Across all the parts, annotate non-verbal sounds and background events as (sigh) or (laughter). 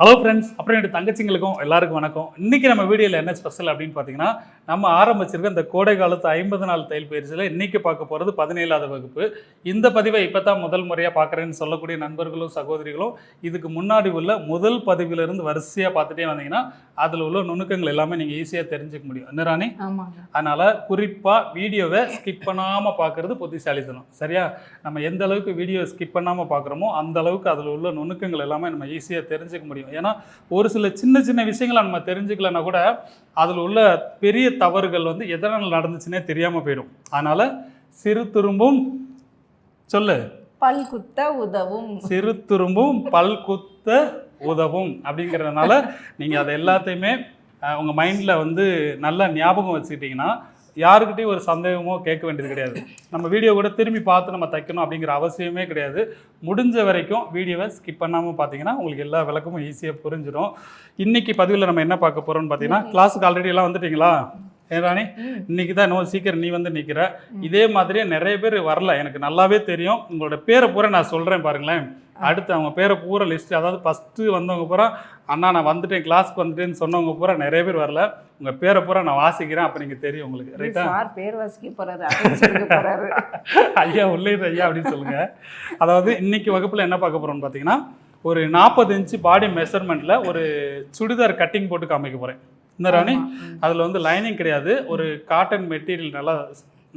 Hello friends அப்புறம் என்னோட தங்கச்சிங்களுக்கும் எல்லாருக்கும் வணக்கம். இன்னைக்கு நம்ம வீடியோவில் என்ன ஸ்பெஷல் அப்படின்னு பார்த்தீங்கன்னா நம்ம ஆரம்பிச்சிருக்க இந்த கோடை காலத்து ஐம்பது நாள் தையல் பயிற்சியில் இன்னைக்கு பார்க்க போகிறது பதினேழாவது வகுப்பு. இந்த பதிவை இப்போ தான் முதல் முறையாக பார்க்குறேன்னு சொல்லக்கூடிய நண்பர்களும் சகோதரிகளும் இதுக்கு முன்னாடி உள்ள முதல் பதிவிலிருந்து வரிசையாக பார்த்துட்டே வந்தீங்கன்னா அதில் உள்ள நுணுக்கங்கள் எல்லாமே நீங்கள் ஈஸியாக தெரிஞ்சுக்க முடியும். என்ன ராணி? அதனால் குறிப்பாக வீடியோவை ஸ்கிப் பண்ணாமல் பார்க்குறது புத்திசாலித்தனம். சரியா? நம்ம எந்த அளவுக்கு வீடியோ ஸ்கிப் பண்ணாமல் பார்க்குறோமோ அந்த அளவுக்கு அதில் உள்ள நுணுக்கங்கள் எல்லாமே நம்ம ஈஸியாக தெரிஞ்சுக்க முடியும். ஏன்னா ஒரு சில சின்ன சின்ன விஷயங்களை நம்ம தெரிஞ்சுக்கலன்னா கூட அதில் உள்ள பெரிய தவறுகள் வந்து எதனால் நடந்துச்சுன்னே தெரியாமல் போயிடும். அதனால் சிறு துரும்பும் சொல்லு. பல் குத்த உதவும். சிறு துரும்பும் பல் குத்த உதவும் அப்படிங்கிறதுனால நீங்கள் அதை எல்லாத்தையுமே அஹ், உங்க மைண்டில் வந்து நல்லா ஞாபகம் வச்சுக்கிட்டிங்கன்னா யாருக்கிட்டையும் ஒரு சந்தேகமோ கேட்க வேண்டியது கிடையாது. நம்ம வீடியோ கூட திரும்பி பார்த்து நம்ம தைக்கணும் அப்படிங்கிற அவசியமே கிடையாது. முடிஞ்ச வரைக்கும் வீடியோவை ஸ்கிப் பண்ணாமல் பார்த்தீங்கன்னா உங்களுக்கு எல்லா விளக்கமும் ஈஸியாக புரிஞ்சிடும். இன்னைக்கு பதிவில் நம்ம என்ன பார்க்க போகிறோம்னு பார்த்தீங்கன்னா கிளாஸுக்கு ஆல்ரெடி எல்லாம் வந்துட்டீங்களா? ம். இன்னைக்கு தான் இன்னும் சீக்கிரம் நீ வந்து நிற்கிற இதே மாதிரியே நிறைய பேர் வரல. எனக்கு நல்லாவே தெரியும். உங்களோட பேரை பூரா நான் சொல்கிறேன் பாருங்களேன். அடுத்து அவங்க பேரை பூரா லிஸ்ட் அதாவது ஃபஸ்ட்டு வந்தவங்க பூரா அண்ணா நான் வந்துட்டேன் கிளாஸ்க்கு வந்துட்டேன்னு சொன்னவங்க பூரா நிறைய பேர் வரல. உங்கள் பேரை பூரா நான் வாசிக்கிறேன் அப்போ நீங்கள் தெரியும் உங்களுக்கு. ரைட்டா சார் பேர் வாசிக்க போறாரு (laughs) ஐயா உள்ளே ஐயா அப்படின்னு சொல்லுங்க. அதாவது இன்னைக்கு வகுப்பில் என்ன பார்க்க போறோம்னு பார்த்தீங்கன்னா ஒரு நாற்பது இன்ச்சு பாடி மெஷர்மெண்ட்டில் ஒரு சுடிதார் கட்டிங் போட்டு காமிக்க போகிறேன் இந்த ராணி. அதில் வந்து லைனிங் கிடையாது. ஒரு காட்டன் மெட்டீரியல் நல்லா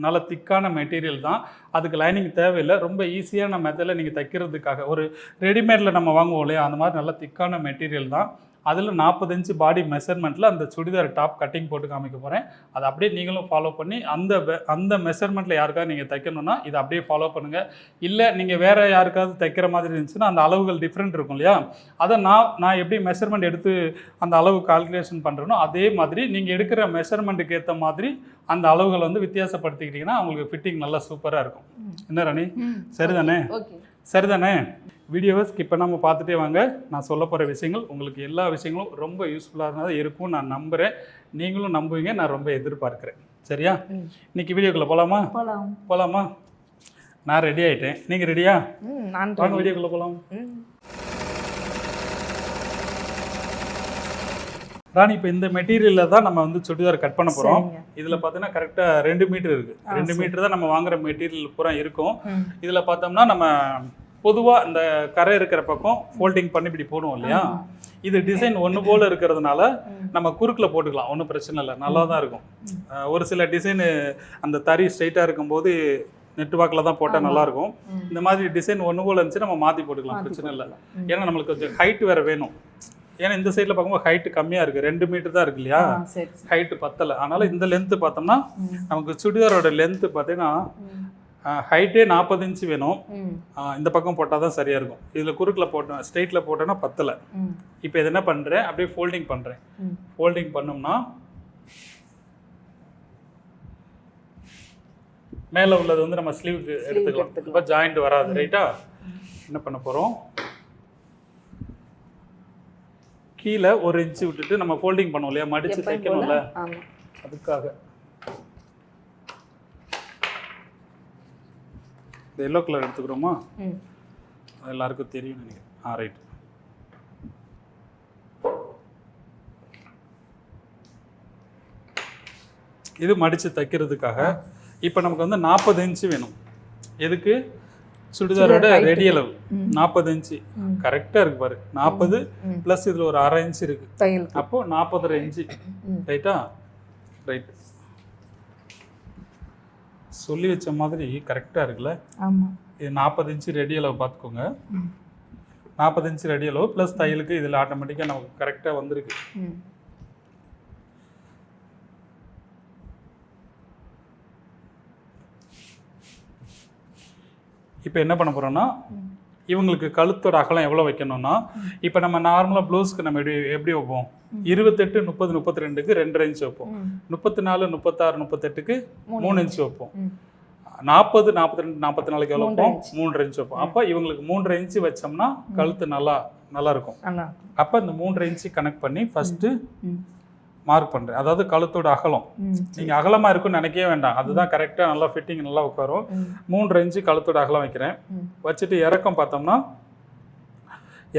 நல்ல திக்கான மெட்டீரியல் தான். அதுக்கு லைனிங் தேவையில்லை. ரொம்ப ஈஸியான மெத்தடில் நீங்கள் தைக்கிறதுக்காக. ஒரு ரெடிமேடில் நம்ம வாங்குவோம் இல்லையா? அந்த மாதிரி நல்ல திக்கான மெட்டீரியல் தான். அதில் நாற்பது இன்ச்சு பாடி மெஷர்மெண்ட்டில் அந்த சுடிதார் டாப் கட்டிங் போட்டு காமிக்க போகிறேன் அதை அப்படியே நீங்களும் ஃபாலோ பண்ணி அந்த அந்த மெஷர்மெண்ட்டில் யாருக்காவது நீங்கள் தைக்கணும்னா இதை அப்படியே ஃபாலோ பண்ணுங்கள் இல்லை நீங்கள் வேறு யாருக்காவது தைக்கிற மாதிரி இருந்துச்சுன்னா அந்த அளவுகள் டிஃப்ரெண்ட் இருக்கும் இல்லையா? அதை நான் நான் எப்படி மெஷர்மெண்ட் எடுத்து அந்த அளவு கால்குலேஷன் பண்ணுறனோ அதே மாதிரி நீங்கள் எடுக்கிற மெஷர்மெண்ட்டுக்கு ஏற்ற மாதிரி அந்த அளவுகள் வந்து வித்தியாசப்படுத்திக்கிட்டிங்கன்னா உங்களுக்கு ஃபிட்டிங் நல்லா சூப்பராக இருக்கும். என்ன ராணி. சரிதானே? சரிதானே? வீடியோவை ஸ்கிப் பண்ணாமல் பார்த்துட்டே வாங்க. நான் சொல்ல போகிற விஷயங்கள் உங்களுக்கு எல்லா விஷயங்களும் ரொம்ப யூஸ்ஃபுல்லாக இருக்கும். நான் நம்புகிறேன் நீங்களும் நம்புவீங்க. நான் ரொம்ப எதிர்பார்க்குறேன். சரியா. இன்னைக்கு வீடியோக்குள்ளே போகலாமா போகலாமா நான் ரெடி ஆகிட்டேன் நீங்கள் ரெடியா நான் வாங்க. வீடியோக்குள்ளே போகலாம். ராணி இப்போ இந்த மெட்டீரியலில் தான் நம்ம வந்து சுடிதார் கட் பண்ண போகிறோம். இதில் பார்த்தீங்கன்னா கரெக்டாக ரெண்டு மீட்டர் இருக்குது ரெண்டு. மீட்டர் தான் நம்ம வாங்குற மெட்டீரியல் பூரா இருக்கும். இதில் பார்த்தோம்னா நம்ம பொதுவாக இந்த கரை இருக்கிற பக்கம் ஃபோல்டிங் பண்ணி இப்படி போடுவோம் இல்லையா. இது டிசைன் ஒன்று போல இருக்கிறதுனால. நம்ம குறுக்கில் போட்டுக்கலாம் ஒன்றும் பிரச்சனை இல்லை நல்லா தான் இருக்கும் ஒரு சில டிசைனு அந்த தறி ஸ்ட்ரைட்டாக இருக்கும்போது நெட் வாக்கில் தான் போட்டால். நல்லாயிருக்கும். இந்த மாதிரி டிசைன் ஒன்று போல இருந்துச்சு நம்ம மாற்றி போட்டுக்கலாம் பிரச்சனை இல்லை. ஏன்னா நம்மளுக்கு கொஞ்சம் ஹைட் வேறு வேணும் ஏன்னா இந்த சைடில் பார்க்கும்போது ஹைட்டு கம்மியாக இருக்குது ரெண்டு மீட்டர் தான் இருக்கு இல்லையா. ஹைட்டு பத்தலை அதனால் இந்த லென்த்து பார்த்தோம்னா. நமக்கு சுடிதாரோட லென்த்து பார்த்தீங்கன்னா. ஹைட்டே நாற்பது இன்ச்சு வேணும். இந்த பக்கம் போட்டால் தான் சரியாக இருக்கும். இதில் குறுக்கில் போட்டோம் ஸ்ட்ரெயிட்டில் போட்டோன்னா பத்தலை. இப்போ இது என்ன பண்ணுறேன் அப்படியே ஃபோல்டிங் பண்ணுறேன். ஃபோல்டிங் பண்ணோம்னா மேலே உள்ளது வந்து நம்ம ஸ்லீவுக்கு எடுத்துக்கலாம். இப்போ ஜாயிண்ட் வராது ரைட்டா என்ன பண்ண போகிறோம் கீழே ஒரு இன்ச்சு விட்டுட்டு நம்ம ஃபோல்டிங் பண்ணுவோம் இல்லையா? மடித்து தைக்கணும்ல. அதுக்காக. இந்த எல்லோ கலர் எடுத்துக்கிறோமா. அது எல்லாருக்கும் தெரியும் நினைக்கிறேன். ஆ ரைட் இது மடித்து தைக்கிறதுக்காக இப்போ நமக்கு வந்து நாற்பது இன்ச்சு வேணும். எதுக்கு? சுடிதாரோட. ரெடி அளவு. நாற்பது இன்ச்சு. கரெக்டாக இருக்கு பாரு. நாற்பது. ப்ளஸ் இதில் ஒரு அரை இன்ச்சு இருக்கு. அப்போ நாற்பதரை இன்ச்சு. ரைட்டா ரைட் சொல்லி வச்ச மாதிரி கரெக்டாக இருக்குல்ல ஆமா இது நாற்பது இன்ச்சு ரெடி அளவு பார்த்துக்கோங்க. நாற்பது இன்ச்சு ரெடி அளவு ப்ளஸ் தையலுக்கு இதில் ஆட்டோமேட்டிக்காக நமக்கு கரெக்டாக வந்திருக்கு. இப்போ என்ன பண்ண போகிறோம்னா ம். இவங்களுக்கு கழுத்தோட அகலம் எவ்வளோ வைக்கணும்னா இப்போ நம்ம நார்மலாக ப்ளவுஸ்க்கு நம்ம எப்படி எப்படி வைப்போம்? இருபத்தெட்டு முப்பது முப்பத்தி ரெண்டுக்கு ரெண்டரை இன்ச் வைப்போம். முப்பத்தி நாலு முப்பத்தாறு முப்பத்தெட்டுக்கு மூணு இன்ச் வைப்போம். நாற்பது நாற்பத்தி ரெண்டு நாற்பத்தி நாலுக்கு எவ்வளோ வைப்போம் மூன்றரை இன்ச் வைப்போம். அப்போ இவங்களுக்கு மூன்றரை இன்ச்சு வச்சோம்னா கழுத்து நல்லா நல்லா இருக்கும். அப்போ இந்த மூன்றரை இன்ச்சு கனெக்ட் பண்ணி ஃபஸ்ட்டு ம். மார்க் பண்ணுறேன் அதாவது கழுத்தோட அகலம். நீங்கள் அகலமாக இருக்குன்னு நினைக்கவே வேண்டாம். அதுதான் கரெக்டாக நல்லா ஃபிட்டிங் நல்லா உட்காரும். ம். மூன்றரை இன்ச்சு கழுத்தோட அகலம் வைக்கிறேன். வச்சுட்டு இறக்கம் பார்த்தோம்னா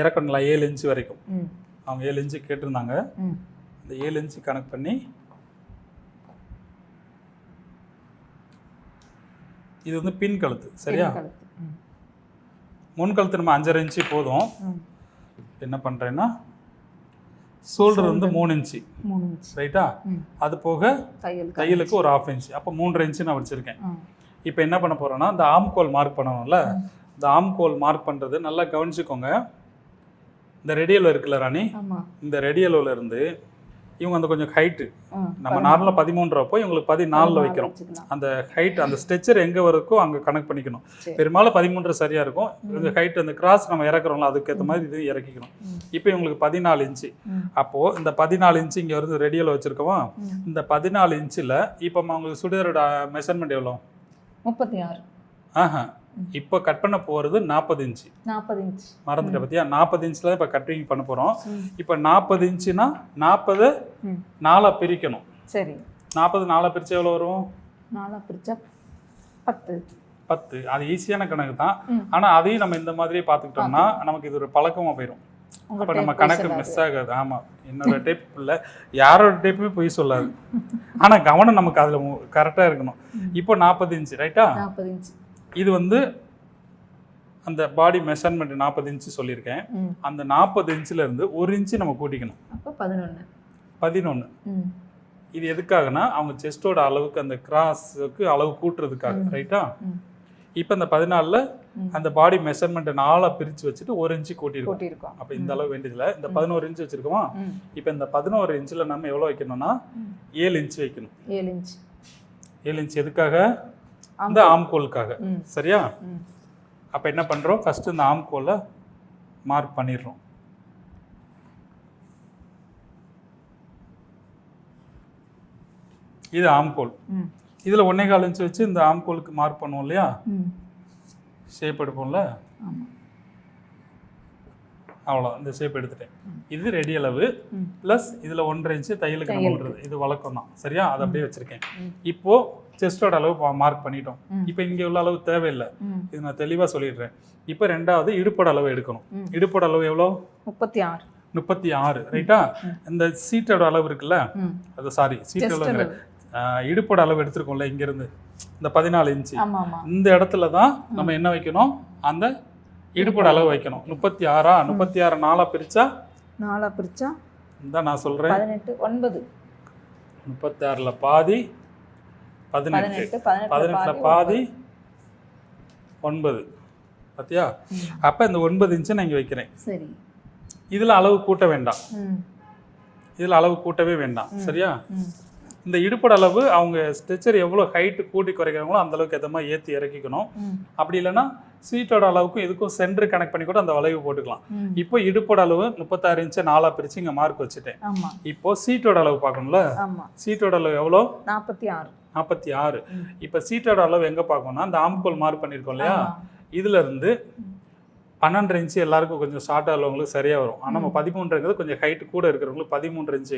இறக்கம் நல்லா ஏழு இன்ச்சு வரைக்கும். அவங்க ஏழு இன்ச்சு கேட்டிருந்தாங்க. ம். இந்த ஏழு இன்ச்சு கணக்கு பண்ணி இது வந்து பின் கழுத்து சரியா? முன் கழுத்து நம்ம அஞ்சரை இன்ச்சு போதும். என்ன பண்ணுறேன்னா ஷோல்டர் வந்து மூணு இன்ச்சு மூணு இன்ச் ரைட்டா அது போக தையல் தையலுக்கு ஒரு ஆஃப் இன்ச் அப்போ மூன்றரை இன்ச்சு நான் வச்சுருக்கேன். இப்போ என்ன பண்ண போகிறோன்னா இந்த ஆம்கோல் மார்க் பண்ணணும்ல? இந்த ஆம்கோல் மார்க் பண்ணுறது நல்லா கவனிச்சுக்கோங்க. இந்த ரெடியலோ இருக்குல்ல ராணி? இந்த ரெடியலோல இருந்து இவங்க அந்த கொஞ்சம் ஹைட்டு நம்ம நார்மலாக பதிமூன்று வைப்போம் இவங்களுக்கு பதினாலில் வைக்கிறோம். அந்த ஹைட் அந்த ஸ்ட்ரெச்சர் எங்கே வரைக்கும் அங்கே கனெக்ட் பண்ணிக்கணும். பெரும்பாலும் பதிமூன்று சரியாக இருக்கும். இந்த ஹைட் அந்த கிராஸ் நம்ம இறக்குறோம்ல அதுக்கேற்ற மாதிரி இது இறக்கிக்கணும். இப்போ இவங்களுக்கு பதினாலு இன்ச்சு அப்போது இந்த பதினாலு இன்ச்சு இங்கே வந்து ரெடியில் வச்சுருக்கோமா? இந்த பதினாலு இன்ச்சில் இப்போ உங்களுக்கு சுடிதாரோட மெஷர்மெண்ட் எவ்வளோ முப்பத்தி ஆறு. ஆஹா. இப்போ கட் பண்ண போகிறது நாற்பது இன்ச்சு நாற்பது இன்ச் மறந்துட்ட பத்தியா? நாற்பது இன்ச்சில் இப்போ கட்டிங் பண்ண போகிறோம் இப்போ நாற்பது இன்ச்சுனா நாற்பது நாலாக பிரிக்கணும். சரி. நாற்பது நாலாக பிரித்து எவ்வளோ வரும்? நாலா பிரிச்சா பத்து. பத்து. அது ஈஸியான கணக்கு தான். ஆனால் அதையும் நம்ம இந்த மாதிரி பார்த்துக்கிட்டோம்னா நமக்கு இது ஒரு பழக்கமாக போயிடும் அப்போ நம்ம கணக்கு. மிஸ் ஆகாது. ஆமாம் என்னோட டேப் இல்லை. யாரோட டேப்புமே பொய் சொல்லாது. (laughs) ஆனால் கவனம் நமக்கு அதில் கரெக்டாக இருக்கணும். இப்போ நாற்பது இன்ச்சு ரைட்டா நாற்பது இன்ச் இது வந்து அந்த பாடி மெஷர்மெண்ட் நாற்பது இன்ச்சு சொல்லியிருக்கேன். அந்த நாற்பது இன்ச்சில் இருந்து ஒரு இன்ச்சு நம்ம கூட்டிக்கணும். அப்போ பதினொன்று பதினொன்று இது எதுக்காகனா அவங்க செஸ்டோட அளவுக்கு அந்த கிராஸுக்கு அளவு கூட்டுறதுக்காக ரைட்டா இப்போ இந்த பதினாலில். அந்த பாடி மெஷர்மெண்ட்டை நாலாக பிரித்து வச்சுட்டு ஒரு இன்ச்சு கூட்டியிருக்கோம் அப்போ இந்த அளவு வேண்டியதில்லை. இந்த பதினோரு இன்ச்சு வச்சுருக்கோமா? இப்போ இந்த பதினோரு இன்ச்சில் நம்ம எவ்வளோ வைக்கணும்னா. ஏழு இன்ச் வைக்கணும். ஏழு இன்ச் ஏழு இன்ச் எதுக்காக? இந்த ஆம்கோலுக்காக. சரியா? அப்போ என்ன பண்ணுறோம் ஃபஸ்ட்டு இந்த ஆம்கோலை மார்க் பண்ணிடுறோம். இது ஆம்கோல். இதில் ஒன்னே கால் இன்ச் வச்சு இந்த ஆம்கோலுக்கு மார்க் பண்ணுவோம் இல்லையா? ஷேப் எடுப்போம்ல? அவ்வளோ இந்த ஷேப் எடுத்துட்டேன். இது ரெடி அளவு ப்ளஸ் இதில் ஒன்றரை இன்ச்சு தையலுக்கு நம்ம. விடுறது. இது வழக்கம் தான். சரியா? அதை அப்படியே வச்சுருக்கேன். ம். இப்போ செஸ்டோட அளவு மார்க் பண்ணிட்டோம். இப்போ இங்கே உள்ள அளவு தேவையில்லை. இது நான் தெளிவாக சொல்லிடுறேன். இப்போ ரெண்டாவது இடுப்போட அளவு எடுக்கணும். இடுப்போட அளவு எவ்வளோ? முப்பத்தி ஆறு முப்பத்தி ஆறு ரைட்டா இந்த சீட்டோட அளவு இருக்குல்ல? அது சாரி சீட் Chest அளவு இடுப்போட அளவு எடுத்திருக்கோம்ல இங்கேருந்து. இந்த பதினாலு இன்ச்சு இந்த இடத்துல தான் நம்ம என்ன வைக்கணும்? அந்த இடுப்போட அளவு வைக்கணும். முப்பத்தி ஆறா முப்பத்தி ஆறு நாளாக பிரித்தா நாலா பிரிச்சா? இந்த நான் சொல்கிறேன் பதினெட்டு ஒன்பது. முப்பத்தி ஆறில் பாதி பதினெட்டு. பதினெட்டு பதினெட்டு பதினெட்டில் பாதி ஒன்பது. பார்த்தியா. அப்போ இந்த ஒன்பது இன்ச்சை நான் இங்கே வைக்கிறேன். சரி. இதில் அளவு கூட்ட வேண்டாம். இதில் அளவு கூட்டவே வேண்டாம். சரியா? இந்த இடுப்போட அளவு அவங்க ஸ்ட்ரெச்சர் எவ்வளோ ஹைட்டு கூட்டி குறைக்கிறாங்களோ அந்த அளவுக்கு மாதிரி ஏற்றி இறக்கிக்கணும். அப்படி இல்லைன்னா சீட்டோட அளவுக்கும் இதுக்கும் சென்டர் கனெக்ட் பண்ணி கூட அந்த வளைவு போட்டுக்கலாம். இப்போ இடுப்போட அளவு முப்பத்தாறு இன்ச்சை நாலாக பிரித்து இங்கே மார்க் வச்சுட்டேன். இப்போ சீட்டோட அளவு பார்க்கணும்ல? சீட்டோட அளவு எவ்வளோ? நாற்பத்தி ஆறு. நாற்பத்தி ஆறு. இப்போ சீட்டோட அளவு எங்கே பார்க்கணும்னா அந்த ஆம்கோல் மார்க் பண்ணியிருக்கோம் இல்லையா? ஆமா. இதுல இருந்து பன்னெண்டு இன்ச்சு எல்லாருக்கும் கொஞ்சம் ஷார்ட்டாக உள்ளவங்களுக்கு சரியாக வரும். ஆனால் நம்ம பதிமூன்றுங்கிறது கொஞ்சம் ஹைட் கூட இருக்கிறவங்களுக்கு பதிமூன்று இன்ச்சு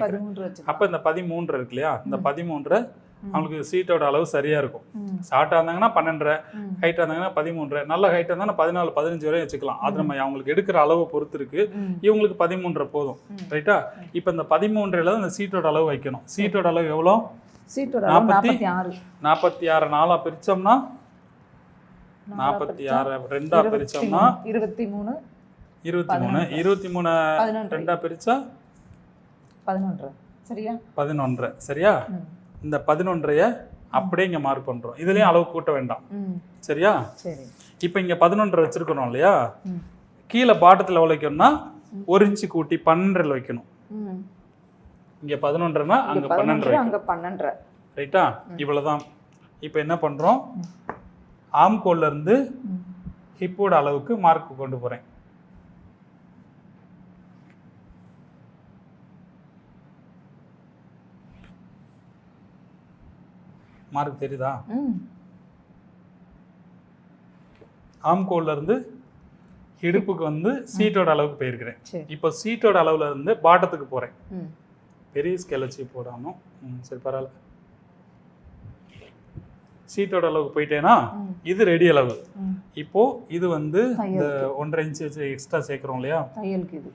அப்போ இந்த பதிமூன்று இருக்கு இல்லையா? இந்த பதிமூன்றை அவங்களுக்கு சீட்டோட அளவு சரியாக இருக்கும். ஷார்ட்டாக இருந்தாங்கன்னா பன்னெண்டரை ஹைட்டாக இருந்தாங்கன்னா பதிமூன்று நல்ல ஹைட்டாக இருந்தால் பதினாலு பதினஞ்சு வரையும் வச்சுக்கலாம். அது நம்ம அவங்களுக்கு எடுக்கிற அளவை பொறுத்து இருக்கு. இவங்களுக்கு பதிமூன்றரை போதும். ரைட்டா இப்போ இந்த பதிமூன்றில் இந்த சீட்டோட அளவு வைக்கணும். சீட்டோட அளவு எவ்வளோ? நாற்பத்தி- நாற்பத்தி ஆறு. நாலாக பிரித்தோம்னா நாற்பத்தி ஆறு பிரித்தோம்னா மூணு, இருபத்தி மூணு இருபத்தி மூணு இருபத்தி மூணு பதினொன்று. ரெண்டாக பிரித்தா பதினொன்று. சரியா? பதினொன்றரை சரியா? இந்த பதினொன்றைய அப்படியே இங்கே மார்க் பண்ணுறோம் இதுலேயும் அளவு கூட்ட வேண்டாம். சரியா? சரி. இப்போ இங்கே பதினொன்றரை வச்சுருக்கணும் இல்லையா? கீழே பாட்டத்தில் எவ்வளோ வைக்கணும்னா ஒரு இன்ச்சு கூட்டி பன்னெண்டில் வைக்கணும். இங்கே பதினொன்றுனா அங்கே பன்னெண்டு பதினொன்று அங்க பன்னெண்டரை ரைட்டா இவ்வளோதான் இப்போ என்ன பண்ணுறோம் ஆம்கோல்ல இருந்து ம் ஹிப்போட அளவுக்கு மார்க் கொண்டு போகிறேன் மார்க் தெரியுதா? ம். ஆம்கோல்ல இருந்து இடுப்புக்கு வந்து சீட்டோட அளவுக்கு போயிருக்கிறேன். இப்போ சீட்டோட அளவுல இருந்து பாட்டத்துக்கு போகிறேன் ம். பெரிய ஸ்கேல் வச்சு போடாமல் சரி பரவாயில்ல. சீட்டோட அளவுக்கு போயிட்டேன்னா. இது ரெடி அளவு. இப்போ இது வந்து இந்த ஒன்றரை இன்ச்சு எக்ஸ்ட்ரா சேர்க்குறோம் இல்லையா?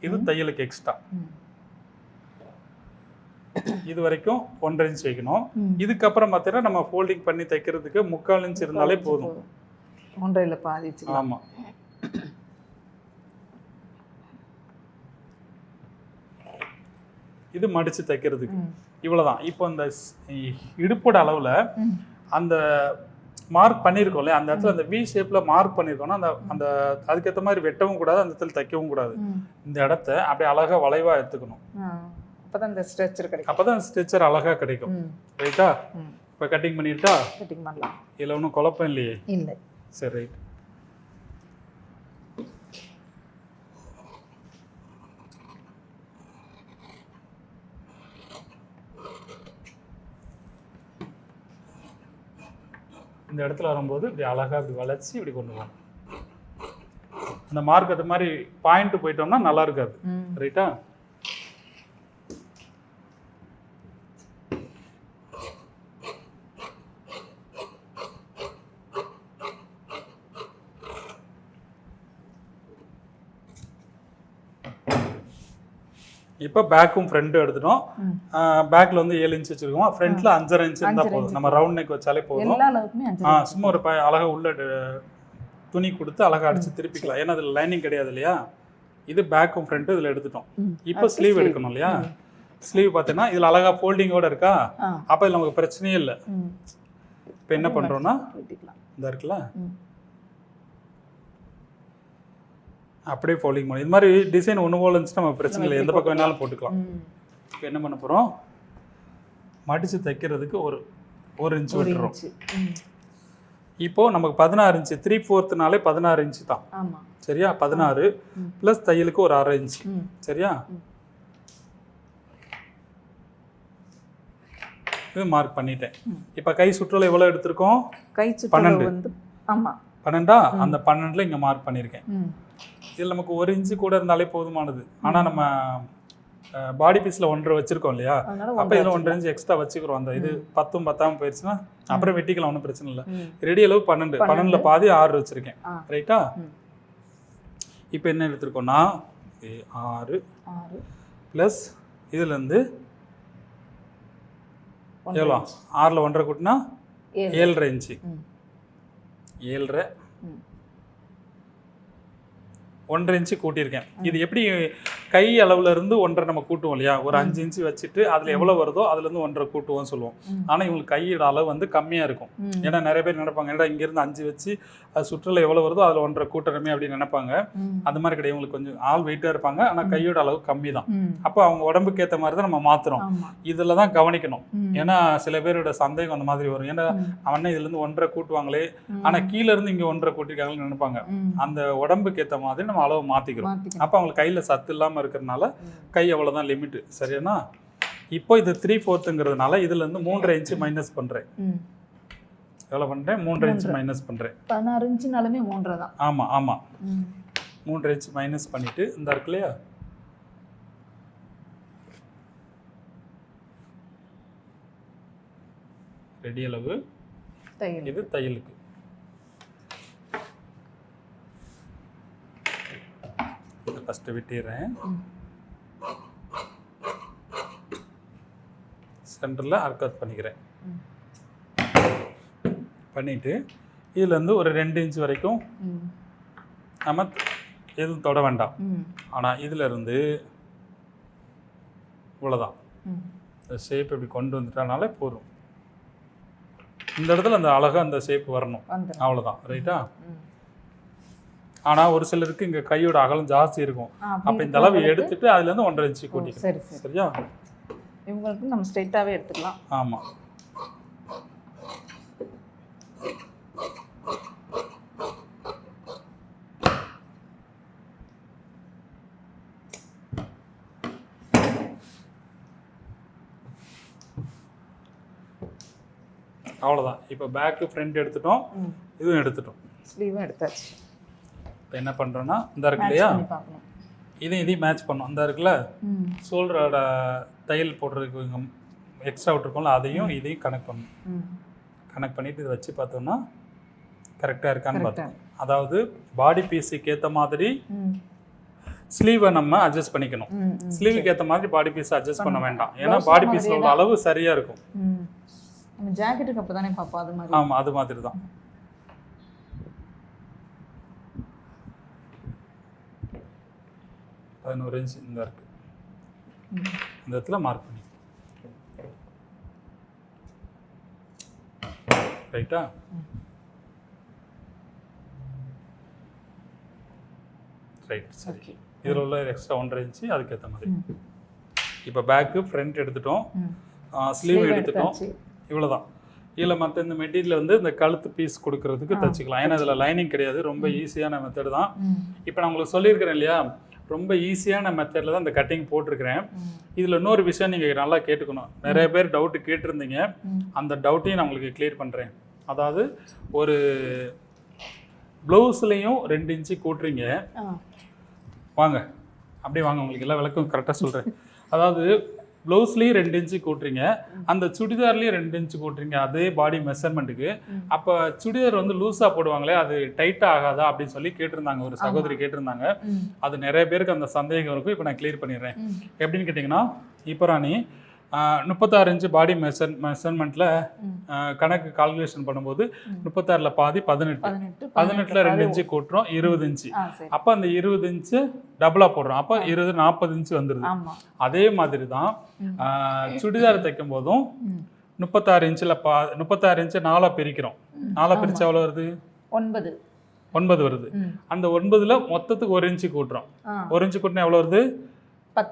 இது. தையலுக்கு எக்ஸ்ட்ரா இது வரைக்கும் ஒன்றரை இன்ச் வைக்கணும். இதுக்கப்புறம் பார்த்தீங்கன்னா நம்ம ஃபோல்டிங் பண்ணி தைக்கிறதுக்கு முக்கால் இன்ச் இருந்தாலே போதும். ஒன்றையில் பாதி ஆமாம் இது மடிச்சு தைக்கிறதுக்கு. இவ்வளவுதான். இப்போ இந்த இடுப்போட அளவுல. அந்த மார்க் பண்ணியிருக்கோம்ல அந்த இடத்துல அந்த வி ஷேப்ல மார்க் பண்ணியிருக்கோம்னா அந்த அந்த அதுக்கேற்ற மாதிரி வெட்டவும் கூடாது அந்த இடத்துல தைக்கவும் கூடாது. இந்த இடத்த அப்படியே அழகா வளைவா எடுத்துக்கணும். அப்பதான் இந்த ஸ்ட்ரெச்சர் கிடைக்கும். அப்பதான் ஸ்ட்ரெச்சர் அழகா கிடைக்கும். ரைட்டா இப்போ கட்டிங் பண்ணிட்டா? கட்டிங் பண்ணலாம். இதில் ஒன்றும் குழப்பம் இல்லையே. இல்லை. சரி ரைட் இந்த இடத்துல வரும்போது இப்படி அழகா இப்படி வளைச்சி இப்படி கொண்டு போகணும் அந்த மார்க் அது மாதிரி பாயிண்ட் போயிட்டோம்னா நல்லா இருக்காது. ரைட்டா இப்போ பேக்கும் ஃப்ரண்ட்டும் எடுத்துட்டோம். பேக்கில் வந்து ஏழு இன்ச் வச்சிருக்கோம். ஃப்ரண்ட்ல அஞ்சரை இன்ச் இருந்தால் போதும். நம்ம ரவுண்ட் நெக் வச்சாலே போதும். ஆ சும்மா ஒரு ப அழகா உள்ள துணி கொடுத்து அழகா அடிச்சு திருப்பிக்கலாம். ஏன்னா அதில் லைனிங் கிடையாது இல்லையா? இது பேக்கும் ஃப்ரண்ட்டும் இதில் எடுத்துட்டோம். இப்போ அடுத்து ஸ்லீவ். எடுக்கணும் இல்லையா? ஸ்லீவ் பார்த்தீங்கன்னா இதில் அழகா ஃபோல்டிங்கோட இருக்கா? அப்போ இதில் நமக்கு பிரச்சனையே இல்லை. இப்போ என்ன பண்ணுறோன்னா இந்த இருக்குல்ல? அப்படியே ஃபோல்டிங் பண்ணி இது மாதிரி டிசைன் ஒன்று போல இருந்துச்சுன்னா நம்ம பிரச்சனை இல்லை. எந்த பக்கம் வேணாலும் போட்டுக்கலாம். இப்போ என்ன பண்ண போகிறோம் மடிச்சு தைக்கிறதுக்கு ஒரு ஒரு இன்ச் ஒரு விட்டுறோம். இன்ச்சு ம். இப்போ நமக்கு பதினாறு இன்ச்சு த்ரீ ஃபோர்த்துனாலே பதினாறு இன்ச்சு தான். சரியா? பதினாறு. ப்ளஸ் தையலுக்கு ஒரு அரை இன்ச் ம். சரியா. இது மார்க் பண்ணிட்டேன். இப்போ கை சுற்றளவு எவ்வளோ எடுத்திருக்கோம்? கை பன்னெண்டு. சுற்றளவு வந்து ஆமா. பன்னெண்டா? அந்த பன்னெண்டில் இங்கே மார்க் பண்ணியிருக்கேன் இதில் நமக்கு ஒரு இன்ச்சு கூட இருந்தாலே போதுமானது. ஆனால் நம்ம பாடி பீஸில் ஒன்றரை வச்சிருக்கோம் இல்லையா? அப்போ இதில் ஒன்றரை இன்ச்சு எக்ஸ்ட்ரா வச்சுக்கிறோம். அந்த இது பத்தும் பத்தாம போயிடுச்சுன்னா அப்புறம் வெட்டிக்கலாம் ஒன்றும் பிரச்சனை இல்லை. ரெடி அளவு பன்னெண்டு. பன்னெண்டுல பாதி ஆறு வச்சிருக்கேன். ரைட்டா. இப்போ என்ன எடுத்திருக்கோம்னா ஆறு ப்ளஸ் இதுலேருந்து எவ்வளோ? ஆறில் ஒன்றரை கூட்டினா ஏழு. ஏழரை இன்ச்சு. ஏழரை. ஒன்றரை இன்ச்சு கூட்டியிருக்கேன். இது எப்படி கை அளவுல இருந்து ஒன்றரை நம்ம கூட்டுவோம் இல்லையா? ஒரு அஞ்சு இன்ச்சு வச்சுட்டு அதில் எவ்வளோ வருதோ அதுலேருந்து ஒன்றரை கூட்டுவோம் சொல்லுவோம். ஆனால் இவங்களுக்கு கையோட அளவு வந்து கம்மியாக இருக்கும். ஏன்னா நிறைய பேர் நினைப்பாங்க ஏன்னா இங்கேருந்து அஞ்சு வச்சு அது சுற்றுலா எவ்வளோ வருதோ அதில் ஒன்றரை கூட்டணுமே அப்படின்னு நினைப்பாங்க. அந்த மாதிரி கிடையாது. இவங்களுக்கு கொஞ்சம் ஆள் வெயிட்டாக இருப்பாங்க. ஆனால் கையோட அளவு கம்மி தான். அப்போ அவங்க உடம்புக்கு ஏற்ற மாதிரி தான் நம்ம ஆமா. இதில் தான் கவனிக்கணும். ஏன்னா சில பேரோட சந்தேகம் அந்த மாதிரி வரும். ஏன்னா. அவனே இதுலேருந்து ஒன்றரை கூட்டுவாங்களே. ம். ஆனால் கீழ இருந்து இங்கே ஒன்றரை கூட்டிருக்காங்கன்னு நினைப்பாங்க. அந்த உடம்புக்கு ஏற்ற மாதிரி நம்ம அளவு மாத்திக்கணும். அப்போ அவங்களுக்கு கையில் சத்து இல்லாமல் இருக்கிறதுனால. கை அவ்வளோதான் லிமிட்டு சரியானா இப்போ இது த்ரீ ஃபோர்த்துங்கிறதுனால இதுலேருந்து மூன்றரை இன்ச்சு மைனஸ் பண்ணுறேன் எவ்வளோ பண்ணுறேன் மூன்றரை இன்ச்சு மைனஸ் பண்ணுறேன் பதினாறு இன்ச்சுனாலுமே மூன்றரை தான். ஆமாம் ஆமாம் மூன்றரை இன்ச்சு மைனஸ் பண்ணிவிட்டு இந்த இருக்கு இல்லையா? ரெடி அளவு. இது தையலுக்கு. ஃபஸ்ட்டு விட்டிடுறேன் சென்டரில் அர்க்கத் பண்ணிக்கிறேன். ம் பண்ணிவிட்டு இதுலேருந்து ஒரு ரெண்டு இன்ச் வரைக்கும் நம்ம எதுவும் தொட வேண்டாம். ஆனால் இதிலிருந்து இவ்வளோதான் இந்த ஷேப் இப்படி கொண்டு வந்துட்டனால போதும். இந்த இடத்துல அந்த அழகாக அந்த ஷேப் வரணும். அவ்வளோதான் ரைட்டா ஆனால் ஒரு சிலருக்கு இங்கே கையோட அகலம் ஜாஸ்தி இருக்கும். அப்போ இந்த அளவு எடுத்துட்டு அதுலேருந்து ஒன்றரை இன்ச்சு கூட்டிக்கலாம் சரி சரியா? இவங்களுக்கு நம்ம ஸ்ட்ரைட்டாகவே எடுத்துக்கலாம். ஆமாம் அவ்வளோதான் இப்போ பேக்கு ஃப்ரண்ட் எடுத்துட்டோம். இதுவும் எடுத்துட்டோம். ஸ்லீவும் எடுத்தாச்சு. இப்போ என்ன பண்ணுறோன்னா இந்த இருக்கு இல்லையா? இதையும் இதையும் மேட்ச் பண்ணோம் இந்த இருக்குல்ல? ம். ஷோல்டரோட தையல் போடுறதுக்கு இங்கே எக்ஸ்ட்ரா விட்டுருக்கோம்ல அதையும் இதையும் கனெக்ட் பண்ணணும். கனெக்ட் பண்ணிட்டு இதை வச்சு பார்த்தோம்னா கரெக்டாக இருக்கான்னு பார்த்தோம். அதாவது பாடி பீஸுக்கு ஏற்ற மாதிரி ஸ்லீவை நம்ம அட்ஜஸ்ட் பண்ணிக்கணும். ஸ்லீவுக்கு ஏற்ற மாதிரி பாடி பீஸ் அட்ஜஸ்ட் பண்ண வேண்டாம். ஏன்னா பாடி பீஸில் உள்ள. அளவு சரியாக இருக்கும். ஜாக்கெட்டுக்கு அப்போ தானே பார்ப்போம் அது மாதிரி. ஆமாம் அது மாதிரி தான் பதினோரு இன்ச் இந்த இருக்கு ம். இந்த இடத்துல மார்க் பண்ணி. ரைட்டா ரைட் சரி. இதில் உள்ள எக்ஸ்ட்ரா ஒன்றரை இன்ச்சு அதுக்கேற்ற மாதிரி. இப்போ பேக்கு ஃப்ரண்ட் எடுத்துட்டோம். ஸ்லீவ் எடுத்துட்டோம். இவ்வளோதான் இதில் மற்ற இந்த மெட்டீரியல் வந்து இந்த கழுத்து பீஸ் கொடுக்கறதுக்கு தச்சுக்கலாம். ஏன்னா இதில் லைனிங் கிடையாது. ரொம்ப ஈஸியான மெத்தட் தான். இப்போ நான் உங்களுக்கு சொல்லியிருக்கிறேன் இல்லையா? ரொம்ப ஈஸியான மெத்தடில் தான் இந்த கட்டிங் போட்டிருக்கிறேன். இதில் இன்னொரு விஷயம் நீங்கள் நல்லா கேட்டுக்கணும். நிறைய பேர் டவுட்டு கேட்டிருந்தீங்க. அந்த டவுட்டையும் நான் உங்களுக்கு கிளியர் பண்ணுறேன் அதாவது ஒரு ப்ளவுஸ்லேயும் ரெண்டு இன்ச்சு கூட்டுறீங்க. வாங்க. அப்படியே வாங்க உங்களுக்கு எல்லாம் விளக்கம் கரெக்டாக சொல்கிறேன் அதாவது ப்ளவுஸ்லேயும் ரெண்டு இன்ச்சு கூட்டுறீங்க. அந்த சுடிதார்லேயும் ரெண்டு இன்ச்சு கூட்டுறீங்க. அதே பாடி மெஷர்மெண்ட்டுக்கு. அப்போ சுடிதார் வந்து லூஸாக போடுவாங்களே அது டைட்டாக ஆகாதா அப்படின்னு சொல்லி கேட்டிருந்தாங்க. ஒரு சகோதரி கேட்டிருந்தாங்க. அது நிறைய பேருக்கு அந்த சந்தேகம் இருக்கும். இப்போ நான் கிளியர் பண்ணிடுறேன். எப்படின்னு கேட்டிங்கன்னா இப்போ ராணி முப்பத்தாறு இன்ச்சு பாடி மெஷர் மெஷர்மெண்ட்டில் கணக்கு கால்குலேஷன் பண்ணும்போது. முப்பத்தாறில் பாதி பதினெட்டு. பதினெட்டு பதினெட்டில் ரெண்டு இன்ச்சு கூட்டுறோம் இருபது இன்ச்சு அப்போ அந்த இருபது இன்ச்சு டபுளாக போடுறோம். அப்போ இருபது நாற்பது இன்ச்சு வந்துடுது அதே மாதிரி தான் சுடிதார் தைக்கும் போதும் முப்பத்தாறு இன்ச்சில் பா முப்பத்தாறு இன்ச்சு நாலாக பிரிக்கிறோம். நாலாக. பிரிச்சு எவ்வளோ வருது? ஒன்பது. ஒன்பது வருது. அந்த ஒன்பதுல மொத்தத்துக்கு ஒரு இன்ச்சு கூட்டுறோம். ஒரு இன்ச்சு கூட்டினா எவ்வளோ வருது?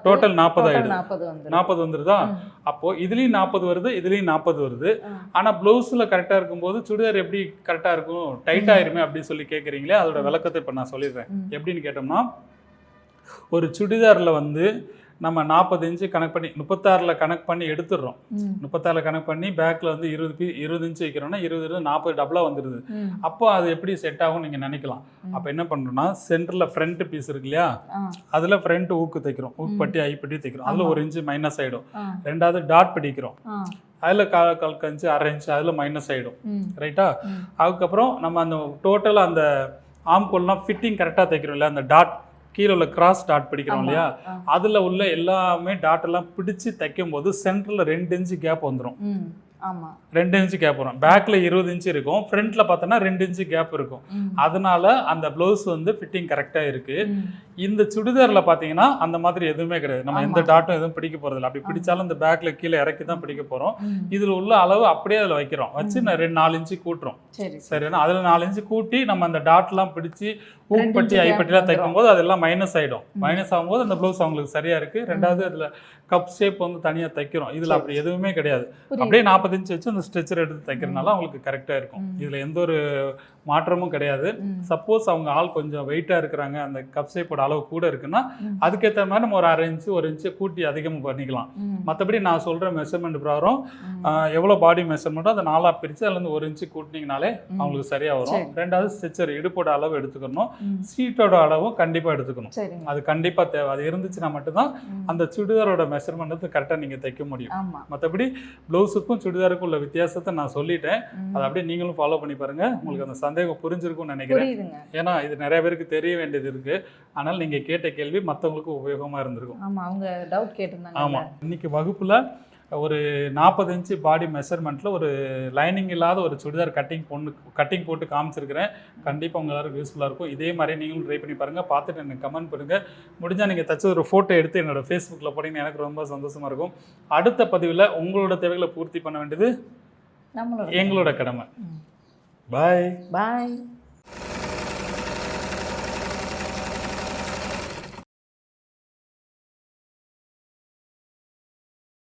டோட்டல் நாற்பது ஆயிடுது. நாற்பது வந்துருதா. அப்போ இதுலயும் நாற்பது வருது இதுலயும் நாற்பது வருது. ஆனா பிளவுஸ்ல கரெக்டா இருக்கும்போது சுடிதார் எப்படி கரெக்டா இருக்கும்? டைட் ஆயிருமே அப்படின்னு சொல்லி கேக்குறீங்களே அதோட விளக்கத்தை இப்ப நான் சொல்லிடுறேன். எப்படின்னு கேட்டோம்னா ஒரு சுடிதார்ல வந்து நம்ம நாற்பது இன்ச்சு கணக்கு பண்ணி முப்பத்தாறில் கணக்கு பண்ணி எடுத்துடுறோம். முப்பத்தாறில் கணக்கு பண்ணி பேக்கில் வந்து இருபது பீ இருபது இன்ச்சு வைக்கிறோம்னா இருபது இருபது நாற்பது டபுளாக வந்துடுது அப்போ அது எப்படி செட் ஆகும் நீங்கள் நினைக்கலாம். அப்போ என்ன பண்ணுறோம்னா சென்டரில் ஃப்ரண்ட் பீஸ் இருக்கு இல்லையா? அதில் ஃப்ரண்ட் ஊக்கு தைக்கிறோம். ஊக்கு பட்டி ஐப்பட்டி தைக்கிறோம். அதில். ஒரு இன்ச்சு மைனஸ் ஆகிடும் ரெண்டாவது டாட் பிடிக்கிறோம். அதில் கால் கால் கஞ்சி அரை இன்ச்சு அதில் மைனஸ் ஆகிடும் ரைட்டா அதுக்கப்புறம் நம்ம அந்த டோட்டலாக அந்த ஆம்கோல்லாம் ஃபிட்டிங் கரெக்டாக தைக்கிறோம் இல்லையா? அந்த டாட் கீழே உள்ள கிராஸ் டாட் பிடிக்கிறோம். இல்லையா. அதில் உள்ள எல்லாமே டாட் எல்லாம் பிடிச்சு தைக்கும் போது சென்டரில் ரெண்டு இன்ச்சு கேப் வந்துடும் ரெண்டு இன்ச்சு கேப் வரும். பேக்கில் இருபது இன்ச்சு இருக்கும். ஃப்ரண்ட்டில் பார்த்தோன்னா ரெண்டு இன்ச்சு கேப் இருக்கும். அதனால அந்த ப்ளவுஸ் வந்து ஃபிட்டிங் கரெக்டாக இருக்கு. இந்த சுடிதாரில் பார்த்தீங்கன்னா அந்த மாதிரி எதுவுமே கிடையாது. நம்ம எந்த. டாட்டும் எதுவும் பிடிக்க போகிறதில்ல அப்படி பிடிச்சாலும் இந்த பேக்கில் கீழே இறக்கி தான் பிடிக்க போகிறோம் இதில் உள்ள அளவு அப்படியே அதில் வைக்கிறோம். வச்சு ரெண்டு நாலு இன்ச்சு கூட்டுறோம். சரி சரினா அதில் நாலு இன்ச்சு கூட்டி நம்ம அந்த டாட்லாம் பிடிச்சி இன்ச்சு gap ஐப்பட்டிலாம். தைக்கும் போது அதெல்லாம் மைனஸ் ஆகிடும் மைனஸ் ஆகும்போது அந்த ப்ளவுஸ் அவங்களுக்கு சரியா இருக்கு. ரெண்டாவது அதில் கப் ஷேப் வந்து தனியாக தைக்கிறோம். இதில் அப்படி எதுவுமே கிடையாது. அப்படியே நாற்பது இன்ச் வச்சு அந்த ஸ்ட்ரெச்சர் எடுத்து தைக்கிறதுனால அவங்களுக்கு கரெக்டாக இருக்கும். இதில் எந்த ஒரு மாற்றமும் கிடையாது. சப்போஸ் அவங்க ஆள் கொஞ்சம் வெயிட்டாக இருக்கிறாங்க. அந்த கப் ஷேப்போட அளவு கூட இருக்குன்னா. அதுக்கேற்ற மாதிரி நம்ம ஒரு அரை இன்ச்சு ஒரு இன்ச்சு கூட்டி அதிகமாக பண்ணிக்கலாம். மற்றபடி நான் சொல்கிற மெஷர்மெண்ட் பிரகாரம் எவ்வளோ பாடி மெஷர்மெண்ட்டோ அதை நாலாக பிரித்து அதுலேருந்து ஒரு இன்ச்சு கூட்டினீங்கனாலே. அவங்களுக்கு சரியாக வரும். ரெண்டாவது ஸ்ட்ரெச்சர் இடுப்போட அளவு எடுத்துக்கணும். சீட்டோட அளவும் கண்டிப்பாக எடுத்துக்கணும். அது கண்டிப்பாக தேவை. அது இருந்துச்சுன்னா மட்டும்தான். அந்த சுடிதாரோட மெஷர்மெண்ட் வந்து கரெக்டாக நீங்கள் தைக்க முடியும். மற்றபடி ப்ளவுஸுக்கும் சுடிதாருக்கும் உள்ள வித்தியாசத்தை நான் சொல்லிட்டேன். அதை அப்படியே நீங்களும் ஃபாலோ பண்ணி பாருங்க. உங்களுக்கு அந்த சந்தேகம் புரிஞ்சிருக்கும்னு நினைக்கிறேன். ஏன்னா இது நிறைய பேருக்கு தெரிய வேண்டியது இருக்கு. ஆனால் நீங்க கேட்ட கேள்வி மற்றவங்களுக்கு உபயோகமா இருந்திருக்கும். ஆமா அவங்க டவுட் கேட்டிருந்தாங்க ஆமா. இன்னைக்கு வகுப்புல ஒரு நாற்பது இன்ச்சு பாடி மெஷர்மெண்ட்ல ஒரு லைனிங் இல்லாத ஒரு சுடிதார் கட்டிங் பொண்ணு கட்டிங் போட்டு காமிச்சிருக்கிறேன். கண்டிப்பாக உங்க எல்லாருக்கும் யூஸ்ஃபுல்லாக இருக்கும். இதே மாதிரி நீங்களும் ட்ரை பண்ணி பாருங்க. பார்த்துட்டு எனக்கு கமெண்ட் பண்ணுங்க. முடிஞ்சா நீங்க தச்ச ஒரு ஃபோட்டோ எடுத்து என்னோட ஃபேஸ்புக்கில் போட்டீங்கன்னா எனக்கு ரொம்ப சந்தோஷமா இருக்கும். அடுத்த பதிவில் உங்களோட தேவைகளை பூர்த்தி பண்ண வேண்டியது எங்களோட கடமை. பாய் பாய்